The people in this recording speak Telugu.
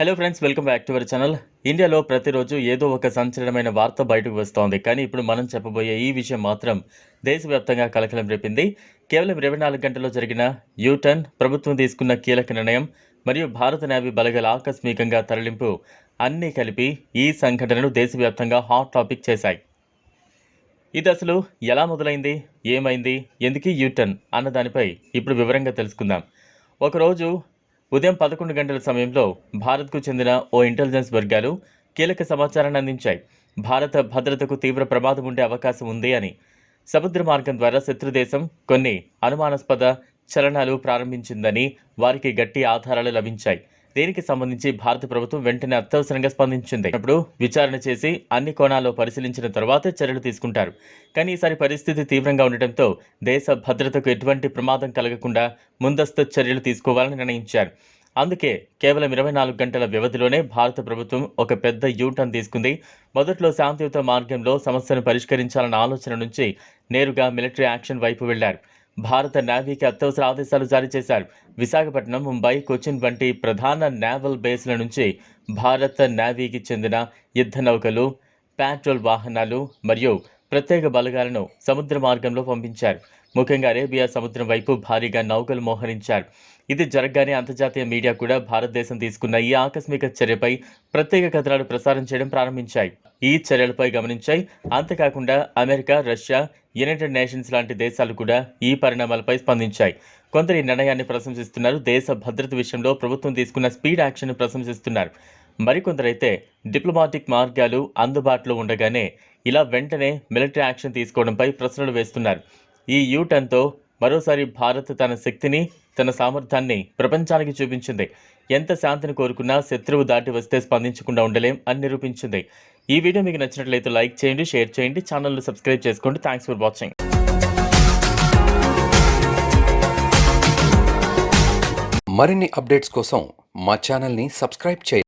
Hello friends welcome back to our channel ఇండియాలో ప్రతిరోజు ఏదో ఒక సంచలనమైన వార్త బయటకు వస్తోంది. కానీ ఇప్పుడు మనం చెప్పబోయే ఈ విషయం మాత్రం దేశవ్యాప్తంగా కలకలం రేపింది. కేవలం ఇరవై నాలుగు గంటల్లో జరిగిన యూటర్న్ ప్రభుత్వం తీసుకున్న కీలక నిర్ణయం మరియు భారత నేవీ బలగల ఆకస్మికంగా తరలింపు అన్నీ కలిపి ఈ సంఘటనను దేశవ్యాప్తంగా హాట్ టాపిక్ చేశాయి. ఇది అసలు ఎలా మొదలైంది? ఏమైంది? ఎందుకు యూటర్న్? అన్న దానిపై ఇప్పుడు వివరంగా తెలుసుకుందాం. ఒకరోజు ఉదయం పదకొండు గంటల సమయంలో భారత్కు చెందిన ఓ ఇంటెలిజెన్స్ వర్గాలు కీలక సమాచారాన్ని అందించాయి. భారత భద్రతకు తీవ్ర ప్రమాదం ఉండే అవకాశం ఉంది అని సముద్ర మార్గం ద్వారా శత్రుదేశం కొన్ని అనుమానాస్పద చలనాలు ప్రారంభించిందని వారికి గట్టి ఆధారాలు లభించాయి. దీనికి సంబంధించి భారత ప్రభుత్వం వెంటనే అత్యవసరంగా స్పందించింది? అప్పుడు విచారణ చేసి అన్ని కోణాల్లో పరిశీలించిన తర్వాతే చర్యలు తీసుకుంటారు. కానీ ఈసారి పరిస్థితి తీవ్రంగా ఉండటంతో దేశ భద్రతకు ఎటువంటి ప్రమాదం కలగకుండా ముందస్తు చర్యలు తీసుకోవాలని నిర్ణయించారు. అందుకే కేవలం ఇరవై నాలుగు గంటల వ్యవధిలోనే భారత ప్రభుత్వం ఒక పెద్ద యూటర్న్ తీసుకుంది. మొదట్లో శాంతియుత మార్గంలో సమస్యను పరిష్కరించాలన్న ఆలోచన నుంచి నేరుగా మిలిటరీ యాక్షన్ వైపు వెళ్ళారు. భారత నేవీకి అత్యవసర ఆదేశాలు జారీ చేశారు. విశాఖపట్నం ముంబై కొచ్చిన్ వంటి ప్రధాన నేవల్ బేస్ల నుంచి భారత నేవీకి చెందిన యుద్ధ నౌకలు పెట్రోల్ వాహనాలు మరియు ప్రత్యేక బలగాలను సముద్ర మార్గంలో పంపించారు. ముఖ్యంగా అరేబియా సముద్రం వైపు భారీగా నౌకలు మోహరించారు. ఇది జరగగానే అంతర్జాతీయ మీడియా కూడా భారతదేశం తీసుకున్న ఈ ఆకస్మిక చర్యపై ప్రత్యేక కథనాలు ప్రసారం చేయడం ప్రారంభించాయి. ఈ చర్యలపై గమనించాయి. అంతేకాకుండా అమెరికా రష్యా యునైటెడ్ నేషన్స్ లాంటి దేశాలు కూడా ఈ పరిణామాలపై స్పందించాయి. కొందరు ఈ నిర్ణయాన్ని ప్రశంసిస్తున్నారు. దేశ భద్రత విషయంలో ప్రభుత్వం తీసుకున్న స్పీడ్ యాక్షన్ను ప్రశంసిస్తున్నారు. మరికొందరైతే డిప్లొమాటిక్ మార్గాలు అందుబాటులో ఉండగానే ఇలా వెంటనే మిలిటరీ యాక్షన్ తీసుకోవడంపై ప్రశ్నలు వేస్తున్నారు. ఈ యూటర్న్తో మరోసారి భారత్ తన శక్తిని తన సామర్థ్యాన్ని ప్రపంచానికి చూపించింది. ఎంత శాంతిని కోరుకున్నా శత్రువు దాటి వస్తే స్పందించకుండా ఉండలేం అని నిరూపించింది. ఈ వీడియో మీకు నచ్చినట్లయితే లైక్ చేయండి షేర్ చేయండి ఛానల్ను సబ్స్క్రైబ్ చేసుకోండి. Thanks for watching. మరిన్ని అప్డేట్స్ కోసం మా ఛానల్ని సబ్స్క్రైబ్ చేయండి.